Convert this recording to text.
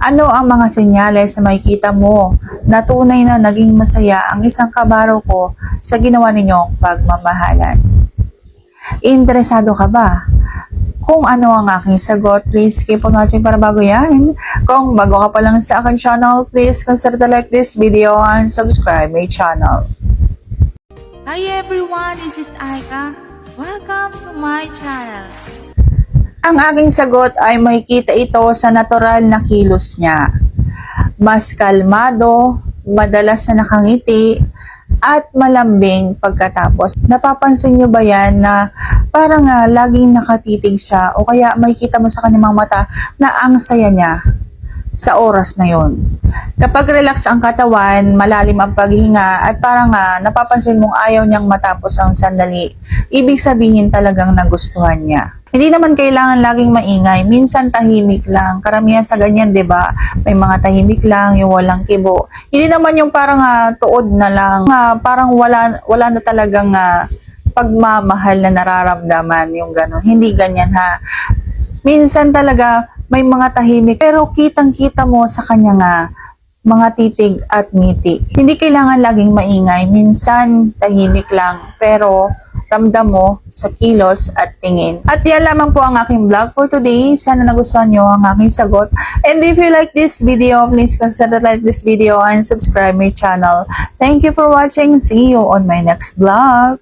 Ano ang mga senyales na makikita mo na tunay na naging masaya ang isang kabaro ko sa ginawa ninyong pagmamahalan? Interesado ka ba? Kung ano ang aking sagot, please keep on watching para bago yan. Kung bago ka pa lang sa aking channel, please consider to like this video and subscribe my channel. Hi everyone, this is Aika. Welcome to my channel. Ang aking sagot ay makikita ito sa natural na kilos niya. Mas kalmado, madalas na nakangiti, at malambing pagkatapos. Napapansin niyo ba yan na parang nga laging nakatitig siya o kaya makikita mo sa kanyang mata na ang saya niya sa oras na yon. Kapag relax ang katawan, malalim ang paghinga at parang nga napapansin mong ayaw niyang matapos ang sandali, ibig sabihin talagang nagustuhan niya. Hindi naman kailangan laging maingay, minsan tahimik lang. Karamihan sa ganyan, 'di ba? May mga tahimik lang, yung walang kibo. Hindi naman yung parang ah, tuod na lang, ah, parang wala wala na talagang ah, pagmamahal na nararamdaman yung ganun. Hindi ganyan ha. Minsan talaga may mga tahimik pero kitang-kita mo sa kanya nga mga titig at ngiti. Hindi kailangan laging maingay, minsan tahimik lang pero ramdam mo sa kilos at tingin. At yan lamang po ang aking vlog for today. Sana nagustuhan nyo ang aking sagot. And if you like this video, please consider like this video and subscribe my channel. Thank you for watching. See you on my next vlog.